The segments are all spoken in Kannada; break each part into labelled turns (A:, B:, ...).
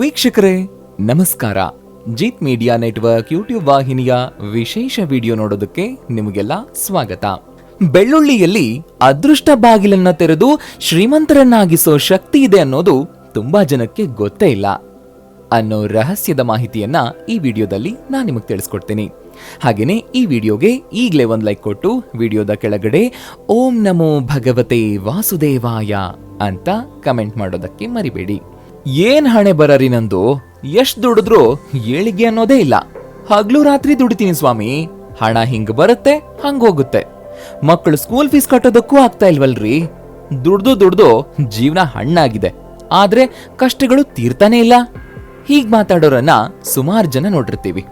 A: ವೀಕ್ಷಕರೇ, ನಮಸ್ಕಾರ. ಜೀತ್ ಮೀಡಿಯಾ ನೆಟ್ವರ್ಕ್ ಯೂಟ್ಯೂಬ್ ವಾಹಿನಿಯ ವಿಶೇಷ ವಿಡಿಯೋ ನೋಡೋದಕ್ಕೆ ನಿಮಗೆಲ್ಲ ಸ್ವಾಗತ. ಬೆಳ್ಳುಳ್ಳಿಯಲ್ಲಿ ಅದೃಷ್ಟ ಬಾಗಿಲನ್ನ ತೆರೆದು ಶ್ರೀಮಂತರನ್ನಾಗಿಸೋ ಶಕ್ತಿ ಇದೆ ಅನ್ನೋದು ತುಂಬಾ ಜನಕ್ಕೆ ಗೊತ್ತೇ ಇಲ್ಲ. ಅನ್ನೋ ರಹಸ್ಯದ ಮಾಹಿತಿಯನ್ನ ಈ ವಿಡಿಯೋದಲ್ಲಿ ನಾನು ನಿಮಗೆ ತಿಳಿಸ್ಕೊಡ್ತೀನಿ. ಹಾಗೇನೆ ಈ ವಿಡಿಯೋಗೆ ಈಗಲೇ ಒಂದು ಲೈಕ್ ಕೊಟ್ಟು ವಿಡಿಯೋದ ಕೆಳಗಡೆ ಓಂ ನಮೋ ಭಗವತೆ ವಾಸುದೇವಾಯ ಅಂತ ಕಮೆಂಟ್ ಮಾಡೋದಕ್ಕೆ ಮರಿಬೇಡಿ. ಏನ್ ಹಣೆ ಬರರಿ ನಂದು? ಎಷ್ಟ್ ದುಡಿದ್ರು ಏಳಿಗೆ ಅನ್ನೋದೇ ಇಲ್ಲ. ಹಗ್ಲು ರಾತ್ರಿ ದುಡಿತೀನಿ ಸ್ವಾಮಿ. ಹಣ ಹಿಂಗ್ ಬರುತ್ತೆ, ಹಂಗ ಹೋಗುತ್ತೆ. ಮಕ್ಕಳು ಸ್ಕೂಲ್ ಫೀಸ್ ಕಟ್ಟೋದಕ್ಕೂ ಆಗ್ತಾ ಇಲ್ವಲ್ರಿ? ದುಡ್ದು ದುಡ್ದು ಜೀವನ ಹಣ್ಣಾಗಿದೆ. ಆದ್ರೆ ಕಷ್ಟಗಳು ತೀರ್ತಾನೆ ಇಲ್ಲ. ಹೀಗ್ ಮಾತಾಡೋರನ್ನ ಸುಮಾರು ಜನ ನೋಡಿರ್ತೀವಿ.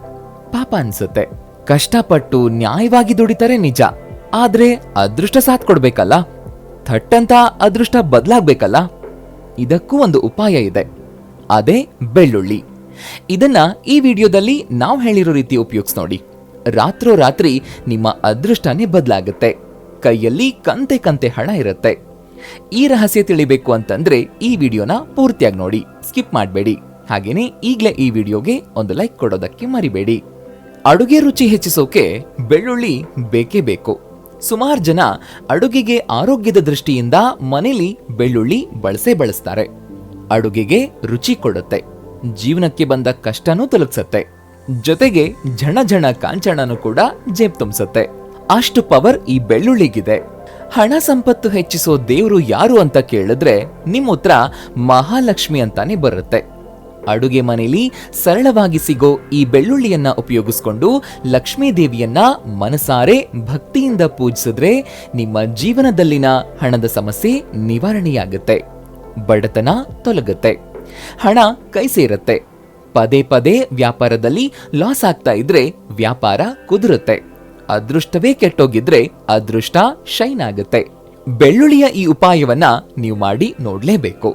A: ಪಾಪ ಅನ್ಸುತ್ತೆ. ಕಷ್ಟಪಟ್ಟು ನ್ಯಾಯವಾಗಿ ದುಡಿತಾರೆ ನಿಜ. ಆದ್ರೆ ಅದೃಷ್ಟ ಸಾಥ್ ಕೊಡ್ಬೇಕಲ್ಲ? ಥಟ್ಟಂತ ಅದೃಷ್ಟ ಬದಲಾಗ್ಬೇಕಲ್ಲ? ಇದಕ್ಕೂ ಒಂದು ಉಪಾಯ ಇದೆ. ಅದೇ ಬೆಳ್ಳುಳ್ಳಿ. ಇದನ್ನ ಈ ವಿಡಿಯೋದಲ್ಲಿ ನಾವು ಹೇಳಿರೋ ರೀತಿ ಉಪಯೋಗಿಸ್ ನೋಡಿ. ರಾತ್ರೋರಾತ್ರಿ ನಿಮ್ಮ ಅದೃಷ್ಟನೇ ಬದಲಾಗುತ್ತೆ. ಕೈಯಲ್ಲಿ ಕಂತೆ ಕಂತೆ ಹಣ ಇರುತ್ತೆ. ಈ ರಹಸ್ಯ ತಿಳಿಬೇಕು ಅಂತಂದ್ರೆ ಈ ವಿಡಿಯೋನ ಪೂರ್ತಿಯಾಗಿ ನೋಡಿ. ಸ್ಕಿಪ್ ಮಾಡಬೇಡಿ. ಹಾಗೇನೆ ಈಗಲೇ ಈ ವಿಡಿಯೋಗೆ ಒಂದು ಲೈಕ್ ಕೊಡೋದಕ್ಕೆ ಮರಿಬೇಡಿ. ಅಡುಗೆ ರುಚಿ ಹೆಚ್ಚಿಸೋಕೆ ಬೆಳ್ಳುಳ್ಳಿ ಬೇಕೇ ಬೇಕು. ಸುಮಾರು ಜನ ಅಡುಗೆಗೆ ಆರೋಗ್ಯದ ದೃಷ್ಟಿಯಿಂದ ಮನೇಲಿ ಬೆಳ್ಳುಳ್ಳಿ ಬಳಸೇ ಬಳಸ್ತಾರೆ. ಅಡುಗೆಗೆ ರುಚಿ ಕೊಡುತ್ತೆ. ಜೀವನಕ್ಕೆ ಬಂದ ಕಷ್ಟನೂ ತಲುಪ್ಸತ್ತೆ. ಜೊತೆಗೆ ಝಣ ಝಣ ಕಾಂಚಣನು ಕೂಡ ಜೇಬ್ ತುಂಬಿಸುತ್ತೆ. ಅಷ್ಟು ಪವರ್ ಈ ಬೆಳ್ಳುಳ್ಳಿಗಿದೆ. ಹಣ ಸಂಪತ್ತು ಹೆಚ್ಚಿಸೋ ದೇವರು ಯಾರು ಅಂತ ಕೇಳಿದ್ರೆ ನಿಮ್ಮ ಉತ್ತರ ಮಹಾಲಕ್ಷ್ಮಿ ಅಂತಾನೆ ಬರುತ್ತೆ. ಅಡುಗೆ ಮನೆಯಲ್ಲಿ ಸರಳವಾಗಿ ಸಿಗೋ ಈ ಬೆಳ್ಳುಳ್ಳಿಯನ್ನ ಉಪಯೋಗಿಸ್ಕೊಂಡು ಲಕ್ಷ್ಮೀ ದೇವಿಯನ್ನ ಮನಸಾರೆ ಭಕ್ತಿಯಿಂದ ಪೂಜಿಸಿದ್ರೆ ನಿಮ್ಮ ಜೀವನದಲ್ಲಿನ ಹಣದ ಸಮಸ್ಯೆ ನಿವಾರಣೆಯಾಗುತ್ತೆ, ಬಡತನ ತೊಲಗುತ್ತೆ, ಹಣ ಕೈ ಸೇರುತ್ತೆ. ಪದೇ ಪದೇ ವ್ಯಾಪಾರದಲ್ಲಿ ಲಾಸ್ ಆಗ್ತಾ ಇದ್ರೆ ವ್ಯಾಪಾರ ಕುದುರುತ್ತೆ. ಅದೃಷ್ಟವೇ ಕೆಟ್ಟೋಗಿದ್ರೆ ಅದೃಷ್ಟ ಶೈನ್ ಆಗುತ್ತೆ. ಬೆಳ್ಳುಳ್ಳಿಯ ಈ ಉಪಾಯವನ್ನ ನೀವು ಮಾಡಿ ನೋಡ್ಲೇಬೇಕು.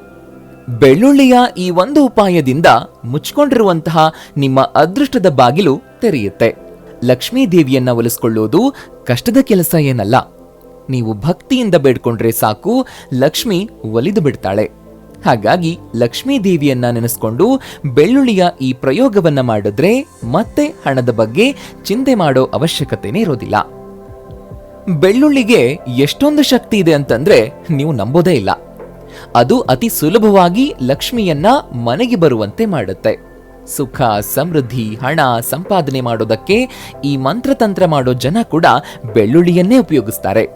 A: ಬೆಳ್ಳುಳ್ಳಿಯ ಈ ಒಂದು ಉಪಾಯದಿಂದ ಮುಚ್ಕೊಂಡಿರುವಂತಹ ನಿಮ್ಮ ಅದೃಷ್ಟದ ಬಾಗಿಲು ತೆರೆಯುತ್ತೆ. ಲಕ್ಷ್ಮೀ ದೇವಿಯನ್ನ ಒಲಿಸ್ಕೊಳ್ಳೋದು ಕಷ್ಟದ ಕೆಲಸ ಏನಲ್ಲ. ನೀವು ಭಕ್ತಿಯಿಂದ ಬೇಡ್ಕೊಂಡ್ರೆ ಸಾಕು, ಲಕ್ಷ್ಮಿ ಒಲಿದು ಬಿಡ್ತಾಳೆ. ಹಾಗಾಗಿ ಲಕ್ಷ್ಮೀ ದೇವಿಯನ್ನ ನೆನೆಸ್ಕೊಂಡು ಬೆಳ್ಳುಳ್ಳಿಯ ಈ ಪ್ರಯೋಗವನ್ನ ಮಾಡಿದ್ರೆ ಮತ್ತೆ ಹಣದ ಬಗ್ಗೆ ಚಿಂತೆ ಮಾಡೋ ಅವಶ್ಯಕತೆನೇ ಇರೋದಿಲ್ಲ. ಬೆಳ್ಳುಳ್ಳಿಗೆ ಎಷ್ಟೊಂದು ಶಕ್ತಿ ಇದೆ ಅಂತಂದ್ರೆ ನೀವು ನಂಬೋದೇ ಇಲ್ಲ. ಅದು ಅತಿ ಸುಲಭವಾಗಿ ಲಕ್ಷ್ಮಿಯನ್ನ ಮನೆಗೆ ಬರುವಂತೆ ಮಾಡುತ್ತೆ. ಸುಖ, ಸಮೃದ್ಧಿ, ಹಣ ಸಂಪಾದನೆ ಮಾಡೋದಕ್ಕೆ ಈ ಮಂತ್ರತಂತ್ರ ಮಾಡೋ ಜನ ಕೂಡ ಬೆಳ್ಳುಳ್ಳಿಯನ್ನೇ ಉಪಯೋಗಿಸ್ತಾರೆ.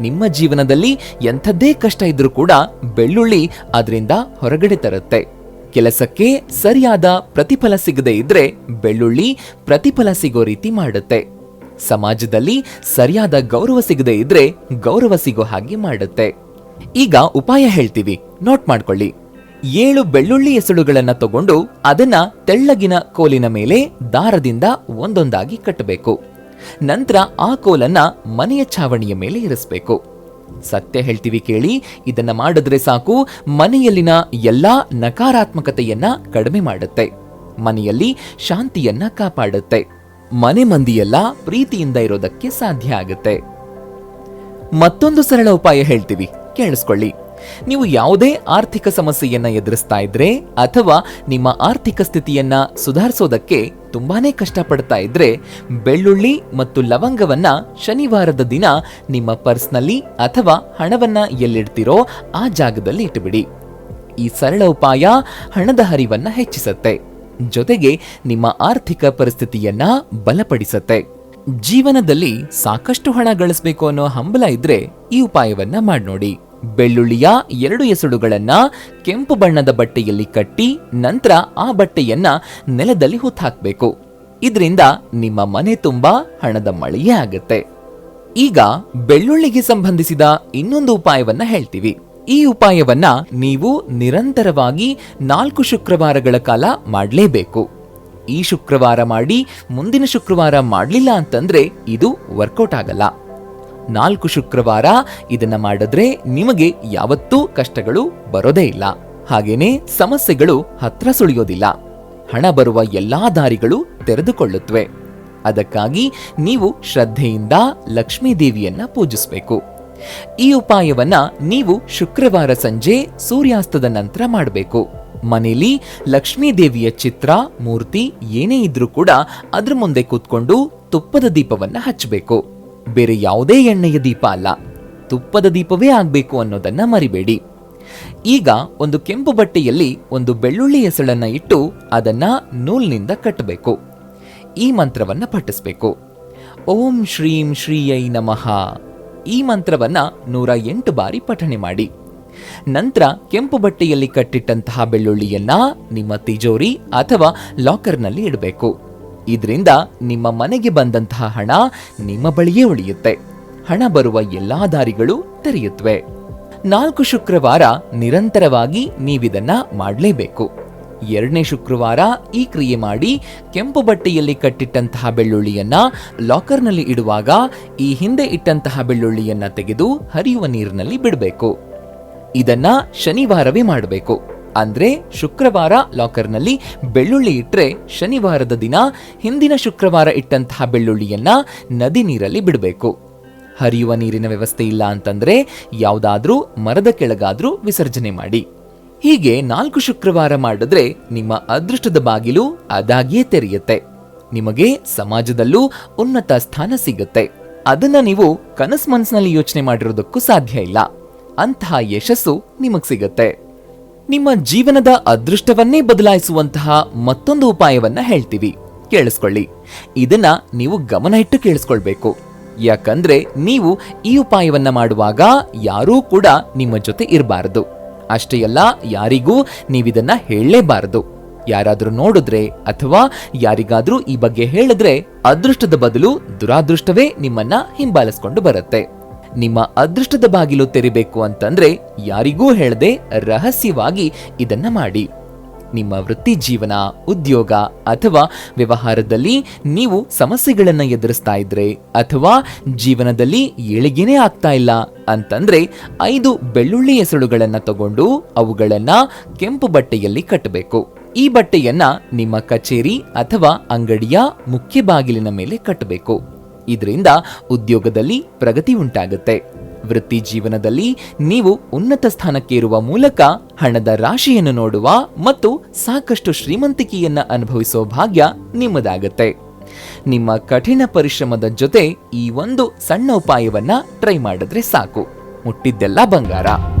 A: ನಿಮ್ಮ ಜೀವನದಲ್ಲಿ ಎಂಥದ್ದೇ ಕಷ್ಟ ಇದ್ರೂ ಕೂಡ ಬೆಳ್ಳುಳ್ಳಿ ಅದರಿಂದ ಹೊರಗಡೆ ತರುತ್ತೆ. ಕೆಲಸಕ್ಕೆ ಸರಿಯಾದ ಪ್ರತಿಫಲ ಸಿಗದೇ ಇದ್ರೆ ಬೆಳ್ಳುಳ್ಳಿ ಪ್ರತಿಫಲ ಸಿಗೋ ರೀತಿ ಮಾಡುತ್ತೆ. ಸಮಾಜದಲ್ಲಿ ಸರಿಯಾದ ಗೌರವ ಸಿಗದೇ ಇದ್ರೆ ಗೌರವ ಸಿಗೋ ಹಾಗೆ ಮಾಡುತ್ತೆ. ಈಗ ಉಪಾಯ ಹೇಳ್ತೀವಿ. ನೋಟ್ ಮಾಡ್ಕೊಳ್ಳಿ. ಏಳು ಬೆಳ್ಳುಳ್ಳಿ ಎಸಳುಗಳನ್ನ ತಗೊಂಡು ಅದನ್ನ ತೆಳ್ಳಗಿನ ಕೋಲಿನ ಮೇಲೆ ದಾರದಿಂದ ಒಂದೊಂದಾಗಿ ಕಟ್ಟಬೇಕು. ನಂತರ ಆ ಕೋಲನ್ನ ಮನೆಯ ಛಾವಣಿಯ ಮೇಲೆ ಇರಿಸಬೇಕು. ಸತ್ಯ ಹೇಳ್ತೀವಿ ಕೇಳಿ, ಇದನ್ನ ಮಾಡಿದ್ರೆ ಸಾಕು, ಮನೆಯಲ್ಲಿನ ಎಲ್ಲಾ ನಕಾರಾತ್ಮಕತೆಯನ್ನ ಕಡಿಮೆ ಮಾಡುತ್ತೆ. ಮನೆಯಲ್ಲಿ ಶಾಂತಿಯನ್ನ ಕಾಪಾಡುತ್ತೆ. ಮನೆ ಮಂದಿಯೆಲ್ಲ ಪ್ರೀತಿಯಿಂದ ಇರೋದಕ್ಕೆ ಸಾಧ್ಯ ಆಗುತ್ತೆ. ಮತ್ತೊಂದು ಸರಳ ಉಪಾಯ ಹೇಳ್ತೀವಿ. ಕೇಳಿಸ್ಕೊಳ್ಳಿ. ನೀವು ಯಾವುದೇ ಆರ್ಥಿಕ ಸಮಸ್ಯೆಯನ್ನ ಎದುರಿಸ್ತಾ ಇದ್ರೆ ಅಥವಾ ನಿಮ್ಮ ಆರ್ಥಿಕ ಸ್ಥಿತಿಯನ್ನ ಸುಧಾರಿಸೋದಕ್ಕೆ ತುಂಬಾನೇ ಕಷ್ಟಪಡ್ತಾ ಇದ್ರೆ, ಬೆಳ್ಳುಳ್ಳಿ ಮತ್ತು ಲವಂಗವನ್ನ ಶನಿವಾರದ ದಿನ ನಿಮ್ಮ ಪರ್ಸ್ನಲ್ಲಿ ಅಥವಾ ಹಣವನ್ನ ಎಲ್ಲಿಡ್ತಿರೋ ಆ ಜಾಗದಲ್ಲಿ ಇಟ್ಟುಬಿಡಿ. ಈ ಸರಳ ಉಪಾಯ ಹಣದ ಹರಿವನ್ನ ಹೆಚ್ಚಿಸುತ್ತೆ. ಜೊತೆಗೆ ನಿಮ್ಮ ಆರ್ಥಿಕ ಪರಿಸ್ಥಿತಿಯನ್ನ ಬಲಪಡಿಸುತ್ತೆ. ಜೀವನದಲ್ಲಿ ಸಾಕಷ್ಟು ಹಣ ಗಳಿಸಬೇಕು ಅನ್ನೋ ಹಂಬಲ ಇದ್ರೆ ಈ ಉಪಾಯವನ್ನ ಮಾಡಿ ಬೆಳ್ಳುಳ್ಳಿಯ ಎರಡು ಎಸಳುಗಳನ್ನ ಕೆಂಪು ಬಣ್ಣದ ಬಟ್ಟೆಯಲ್ಲಿ ಕಟ್ಟಿ ನಂತರ ಆ ಬಟ್ಟೆಯನ್ನ ನೆಲದಲ್ಲಿ ಹುತ್ತಾಕ್ಬೇಕು ಇದರಿಂದ ನಿಮ್ಮ ಮನೆ ತುಂಬಾ ಹಣದ ಮಳೆಯೇ ಆಗುತ್ತೆ. ಈಗ ಬೆಳ್ಳುಳ್ಳಿಗೆ ಸಂಬಂಧಿಸಿದ ಇನ್ನೊಂದು ಉಪಾಯವನ್ನ ಹೇಳ್ತೀವಿ. ಈ ಉಪಾಯವನ್ನ ನೀವು ನಿರಂತರವಾಗಿ ನಾಲ್ಕು ಶುಕ್ರವಾರಗಳ ಕಾಲ ಮಾಡಲೇಬೇಕು. ಈ ಶುಕ್ರವಾರ ಮಾಡಿ ಮುಂದಿನ ಶುಕ್ರವಾರ ಮಾಡಲಿಲ್ಲ ಅಂತಂದ್ರೆ ಇದು ವರ್ಕೌಟ್ ಆಗಲ್ಲ. ನಾಲ್ಕು ಶುಕ್ರವಾರ ಇದನ್ನ ಮಾಡಿದ್ರೆ ನಿಮಗೆ ಯಾವತ್ತೂ ಕಷ್ಟಗಳು ಬರೋದೇ ಇಲ್ಲ. ಹಾಗೇನೆ ಸಮಸ್ಯೆಗಳು ಹತ್ರ ಸುಳಿಯೋದಿಲ್ಲ. ಹಣ ಬರುವ ಎಲ್ಲಾ ದಾರಿಗಳು ತೆರೆದುಕೊಳ್ಳುತ್ತವೆ. ಅದಕ್ಕಾಗಿ ನೀವು ಶ್ರದ್ಧೆಯಿಂದ ಲಕ್ಷ್ಮೀ ದೇವಿಯನ್ನ ಪೂಜಿಸಬೇಕು. ಈ ಉಪಾಯವನ್ನ ನೀವು ಶುಕ್ರವಾರ ಸಂಜೆ ಸೂರ್ಯಾಸ್ತದ ನಂತರ ಮಾಡಬೇಕು. ಮನೆಯಲ್ಲಿ ಲಕ್ಷ್ಮೀ ದೇವಿಯ ಚಿತ್ರ, ಮೂರ್ತಿ ಏನೇ ಇದ್ರೂ ಕೂಡ ಅದ್ರ ಮುಂದೆ ಕೂತ್ಕೊಂಡು ತುಪ್ಪದ ದೀಪವನ್ನ ಹಚ್ಚಬೇಕು ಬೇರೆ ಯಾವುದೇ ಎಣ್ಣೆಯ ದೀಪ ಅಲ್ಲ, ತುಪ್ಪದ ದೀಪವೇ ಆಗಬೇಕು ಅನ್ನೋದನ್ನು ಮರಿಬೇಡಿ. ಈಗ ಒಂದು ಕೆಂಪು ಬಟ್ಟೆಯಲ್ಲಿ ಒಂದು ಬೆಳ್ಳುಳ್ಳಿ ಹೆಸಳನ್ನು ಇಟ್ಟು ಅದನ್ನು ನೂಲ್ನಿಂದ ಕಟ್ಟಬೇಕು ಈ ಮಂತ್ರವನ್ನು ಪಠಿಸಬೇಕು. ಓಂ ಶ್ರೀಂ ಶ್ರೀಯೈ ನಮಃ. ಈ ಮಂತ್ರವನ್ನು ನೂರ ಎಂಟು ಬಾರಿ ಪಠಣೆ ಮಾಡಿ. ನಂತರ ಕೆಂಪು ಬಟ್ಟೆಯಲ್ಲಿ ಕಟ್ಟಿಟ್ಟಂತಹ ಬೆಳ್ಳುಳ್ಳಿಯನ್ನ ನಿಮ್ಮ ತಿಜೋರಿ ಅಥವಾ ಲಾಕರ್ನಲ್ಲಿ ಇಡಬೇಕು. ಇದರಿಂದ ನಿಮ್ಮ ಮನೆಗೆ ಬಂದಂತಹ ಹಣ ನಿಮ್ಮ ಬಳಿಯೇ ಉಳಿಯುತ್ತೆ. ಹಣ ಬರುವ ಎಲ್ಲಾ ದಾರಿಗಳು ತೆರೆಯುತ್ತವೆ ನಾಲ್ಕು ಶುಕ್ರವಾರ ನಿರಂತರವಾಗಿ ನೀವಿದನ್ನ ಮಾಡಲೇಬೇಕು. ಎರಡನೇ ಶುಕ್ರವಾರ ಈ ಕ್ರಿಯೆ ಮಾಡಿ ಕೆಂಪು ಬಟ್ಟೆಯಲ್ಲಿ ಕಟ್ಟಿಟ್ಟಂತಹ ಬೆಳ್ಳುಳ್ಳಿಯನ್ನ ಲಾಕರ್ನಲ್ಲಿ ಇಡುವಾಗ ಈ ಹಿಂದೆ ಇಟ್ಟಂತಹ ಬೆಳ್ಳುಳ್ಳಿಯನ್ನ ತೆಗೆದು ಹರಿಯುವ ನೀರಿನಲ್ಲಿ ಬಿಡಬೇಕು. ಇದನ್ನ ಶನಿವಾರವೇ ಮಾಡಬೇಕು. ಅಂದ್ರೆ ಶುಕ್ರವಾರ ಲಾಕರ್ನಲ್ಲಿ ಬೆಳ್ಳುಳ್ಳಿ ಇಟ್ಟರೆ ಶನಿವಾರದ ದಿನ ಹಿಂದಿನ ಶುಕ್ರವಾರ ಇಟ್ಟಂತಹ ಬೆಳ್ಳುಳ್ಳಿಯನ್ನ ನದಿ ನೀರಲ್ಲಿ ಬಿಡಬೇಕು. ಹರಿಯುವ ನೀರಿನ ವ್ಯವಸ್ಥೆ ಇಲ್ಲ ಅಂತಂದ್ರೆ ಯಾವುದಾದ್ರೂ ಮರದ ಕೆಳಗಾದ್ರೂ ವಿಸರ್ಜನೆ ಮಾಡಿ. ಹೀಗೆ ನಾಲ್ಕು ಶುಕ್ರವಾರ ಮಾಡಿದ್ರೆ ನಿಮ್ಮ ಅದೃಷ್ಟದ ಬಾಗಿಲು ಅದಾಗಿಯೇ ತೆರೆಯುತ್ತೆ. ನಿಮಗೆ ಸಮಾಜದಲ್ಲೂ ಉನ್ನತ ಸ್ಥಾನ ಸಿಗುತ್ತೆ. ಅದನ್ನ ನೀವು ಕನಸು ಮನಸ್ಸಿನಲ್ಲಿ ಯೋಚನೆ ಮಾಡಿರೋದಕ್ಕೂ ಸಾಧ್ಯ ಇಲ್ಲ. ಅಂತಹ ಯಶಸ್ಸು ನಿಮಗ್ ಸಿಗತ್ತೆ. ನಿಮ್ಮ ಜೀವನದ ಅದೃಷ್ಟವನ್ನೇ ಬದಲಾಯಿಸುವಂತಹ ಮತ್ತೊಂದು ಉಪಾಯವನ್ನ ಹೇಳ್ತೀವಿ. ಕೇಳಿಸ್ಕೊಳ್ಳಿ. ಇದನ್ನ ನೀವು ಗಮನ ಇಟ್ಟು ಕೇಳಿಸ್ಕೊಳ್ಬೇಕು. ಯಾಕಂದ್ರೆ ನೀವು ಈ ಉಪಾಯವನ್ನ ಮಾಡುವಾಗ ಯಾರೂ ಕೂಡ ನಿಮ್ಮ ಜೊತೆ ಇರಬಾರದು. ಅಷ್ಟೇ ಅಲ್ಲ, ಯಾರಿಗೂ ನೀವಿದನ್ನ ಹೇಳಲೇಬಾರದು. ಯಾರಾದರೂ ನೋಡಿದ್ರೆ ಅಥವಾ ಯಾರಿಗಾದರೂ ಈ ಬಗ್ಗೆ ಹೇಳಿದ್ರೆ ಅದೃಷ್ಟದ ಬದಲು ದುರಾದೃಷ್ಟವೇ ನಿಮ್ಮನ್ನ ಹಿಂಬಾಲಿಸ್ಕೊಂಡು ಬರುತ್ತೆ. ನಿಮ್ಮ ಅದೃಷ್ಟದ ಬಾಗಿಲು ತೆರಿಬೇಕು ಅಂತಂದ್ರೆ ಯಾರಿಗೂ ಹೇಳದೆ ರಹಸ್ಯವಾಗಿ ಇದನ್ನ ಮಾಡಿ. ನಿಮ್ಮ ವೃತ್ತಿ ಜೀವನ, ಉದ್ಯೋಗ ಅಥವಾ ವ್ಯವಹಾರದಲ್ಲಿ ನೀವು ಸಮಸ್ಯೆಗಳನ್ನು ಎದುರಿಸ್ತಾ ಇದ್ರೆ ಅಥವಾ ಜೀವನದಲ್ಲಿ ಏಳಿಗೆನೇ ಆಗ್ತಾ ಇಲ್ಲ ಅಂತಂದ್ರೆ ಐದು ಬೆಳ್ಳುಳ್ಳಿ ಎಸಳುಗಳನ್ನು ತಗೊಂಡು ಅವುಗಳನ್ನ ಕೆಂಪು ಬಟ್ಟೆಯಲ್ಲಿ ಕಟ್ಟಬೇಕು. ಈ ಬಟ್ಟೆಯನ್ನ ನಿಮ್ಮ ಕಚೇರಿ ಅಥವಾ ಅಂಗಡಿಯ ಮುಖ್ಯ ಬಾಗಿಲಿನ ಮೇಲೆ ಕಟ್ಟಬೇಕು. ಇದರಿಂದ ಉದ್ಯೋಗದಲ್ಲಿ ಪ್ರಗತಿ ಉಂಟಾಗುತ್ತೆ. ವೃತ್ತಿ ಜೀವನದಲ್ಲಿ ನೀವು ಉನ್ನತ ಸ್ಥಾನಕ್ಕೇರುವ ಮೂಲಕ ಹಣದ ರಾಶಿಯನ್ನು ನೋಡುವ ಮತ್ತು ಸಾಕಷ್ಟು ಶ್ರೀಮಂತಿಕೆಯನ್ನು ಅನುಭವಿಸೋ ಭಾಗ್ಯ ನಿಮ್ಮದಾಗತ್ತೆ. ನಿಮ್ಮ ಕಠಿಣ ಪರಿಶ್ರಮದ ಜೊತೆ ಈ ಒಂದು ಸಣ್ಣ ಉಪಾಯವನ್ನ ಟ್ರೈ ಮಾಡಿದ್ರೆ ಸಾಕು. ಮುಟ್ಟಿದ್ದೆಲ್ಲ ಬಂಗಾರ.